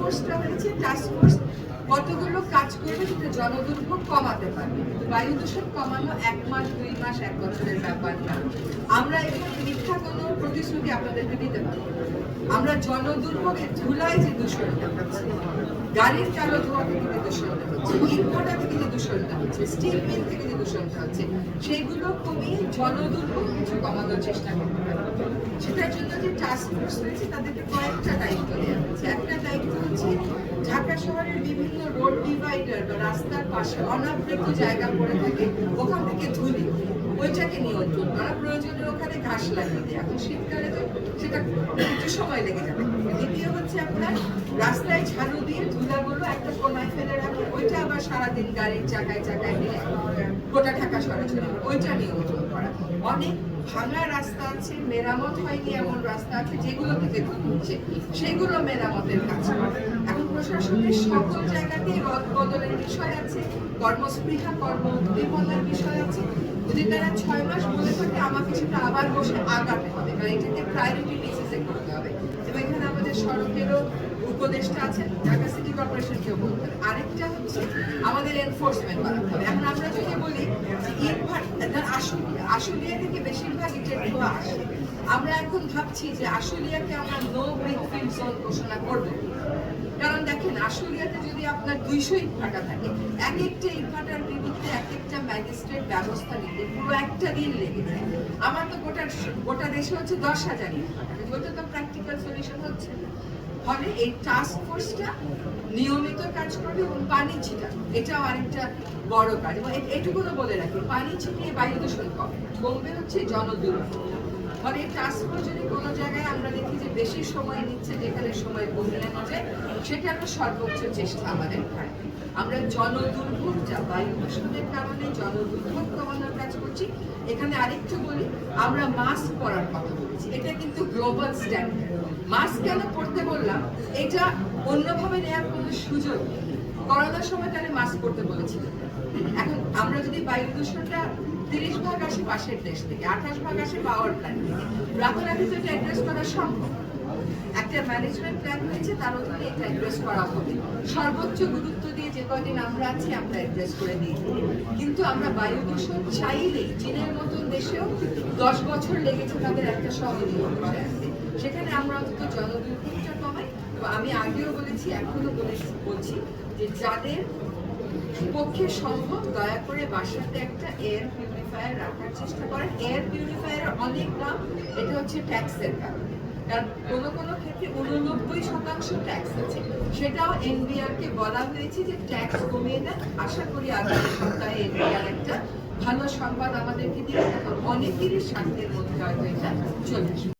হয়েছে কতগুলো কাজ করবে জনদুর্ভোগ কমাতে পারবে। বায়ু দূষণ কমানো এক মাস, দুই মাস, এক বছরের ব্যাপার না। আমরা এখানে মিথ্যা কোনো প্রতিশ্রুতি আপনাদেরকে দিতে পারব আমরা জনদুর্ভোগের ধুলায় যে দূষণটা হচ্ছে, গাড়ির কালো ধোয়া থেকে দূষণ দূষণটা যে দূষণটা হচ্ছে স্টিল মিল থেকে যে দূষণটা হচ্ছে সেগুলো কমিয়ে জনদুর্ভোগ কিছু কমানোর চেষ্টা করতে হবে। সেটার জন্য যে টাস্ক ফোর্স রয়েছে, তাদেরকে কয়েকটা দায়িত্ব দেওয়া হচ্ছে একটা দায়িত্ব হচ্ছে, ঢাকা শহরের বিভিন্ন রোড ডিভাইডার বা রাস্তার পাশে অনাবৃত জায়গা পড়ে থাকে, ওখান থেকে ধুলি, ওইটাকে নিয়ন্ত্রণ করা। প্রয়োজনে ওখানে ঘাস লাগিয়ে দেয় এখন শীতকালে তো সেটা একটু সময় লেগে যাবে। দ্বিতীয় হচ্ছে আপনার, রাস্তায় ঝাড়ু দিয়ে ধুলাগুলো একটা কোনায় ফেলে রাখে। ওইটা আবার সারাদিন গাড়ির চাকায় চাকায় নিয়ে গোটা ঢাকা সরাসরি, ওইটা নিয়ন্ত্রণ করা। অনেক ভাঙা রাস্তা আছে, মেরামত হয়নি এমন রাস্তা আছে যেগুলো থেকে ধুচ্ছে সেগুলো মেরামতের কাজ করে। এখন প্রশাসনের সকল জায়গাতেই রদ বদলের বিষয় আছে, কর্মস্পৃহা, কর্ম উদ্দীপনার বিষয় আছে। যদি তারা ছয় মাস বলে থাকে আমাকে সেটা আবার বসে আগাতে হবে, কারণ এটাকে প্রায়োরিটি বেসিসে করতে হবে। এখানে আমাদের সড়কেরও উপদেষ্টা আছেন, ঢাকা সিটি কর্পোরেশনকেও বলতে হবে আরেকটা হচ্ছে আমাদের এনফোর্সমেন্ট বাড়াতে হবে। এখন আমরা যদি বলি আশুলিয়া থেকে বেশিরভাগ ইটের ধোয়া আসে। আমরা এখন ভাবছি যে আশুলিয়াকে আমরা নো ব্রিক ফিল্ড জোন ঘোষণা করব। কারণ দেখেন, আশুলিয়াতে যদি আপনার দুইশো ইট ভাটা থাকে, এক একটা ইট ভাটার বিরুদ্ধে এক একটা ম্যাজিস্ট্রেট ব্যবস্থা নিতে পুরো একটা দিন লেগে যায়। আমার তো গোটা গোটা দেশে হচ্ছে দশ হাজার ইট ভাটা ওটা তো প্র্যাকটিক্যাল সলিউশন হচ্ছে ফলে এই টাস্ক ফোর্সটা নিয়মিত কাজ করবে এবং পানি ছিটা এটাও আরেকটা বড় কাজ। এবং এটুকু তো বলে রাখি, পানি ছিটিয়ে বায়ু দূষণ কমে। কমবে হচ্ছে জনদুর্ভোগ ফলে এই টাস্ক ফোর্স যদি কোনো জায়গায় আমরা দেখি বেশি সময় নিচ্ছে যেখানে সময় কমিয়ে যায় সেটা একটা সর্বোচ্চ চেষ্টা আমাদের থাকবে আমরা জনদুর্ভোগ যা বায়ু দূষণের কারণে জনদুর্ভোগ কমানোর কাজ করছি। এখানে আরেকটু বলি, আমরা মাস্ক পরার কথা বলেছি। এটা কিন্তু গ্লোবাল স্ট্যান্ডার্ড মাস্ক কেন পরতে বললাম? এটা অন্যভাবে নেওয়ার কোনো সুযোগ করোনার সময় তাহলে মাস্ক পরতে বলেছিল এখন আমরা যদি বায়ু দূষণটা তিরিশ ভাগ আসে পাশের দেশ থেকে, আঠাশ ভাগ আসে পাওয়ার প্ল্যান্ট থেকে, রাতারাতি তো এটা অ্যাড্রেস করা সম্ভব। একটা ম্যানেজমেন্ট প্ল্যান হয়েছে, তার অধীনে এটা অ্যাড্রেস করা হবে। সর্বোচ্চ গুরুত্ব দিয়ে যে কয়দিন আমরা আছি, আমরা অ্যাড্রেস করে দিই। কিন্তু আমরা বায়ু দূষণ চাইলেই চীনের মতন দেশেও দশ বছর লেগেছে তাদের একটা আসতে সেখানে আমরা অন্তত জনদুর্ভোগটা কমাই। তো আমি আগেও বলেছি এখনও বলেছি যে যাদের পক্ষে সম্ভব, দয়া করে বাসাতে একটা এয়ার পিউরিফায়ার রাখার চেষ্টা করেন। এয়ার পিউরিফায়ারের অনেক দাম এটা হচ্ছে ট্যাক্সের কারণে। কারণ কোনো কোনো ক্ষেত্রে উননব্বই শতাংশ ট্যাক্স আছে। সেটাও এনবিআর কে বলা হয়েছে যে ট্যাক্স কমিয়ে দেন। আশা করি আগামী সপ্তাহে এনবিআর একটা ভালো সংবাদ আমাদেরকে দিয়ে অনেকেরই স্বার্থের মধ্যে হয়তো এটা চলে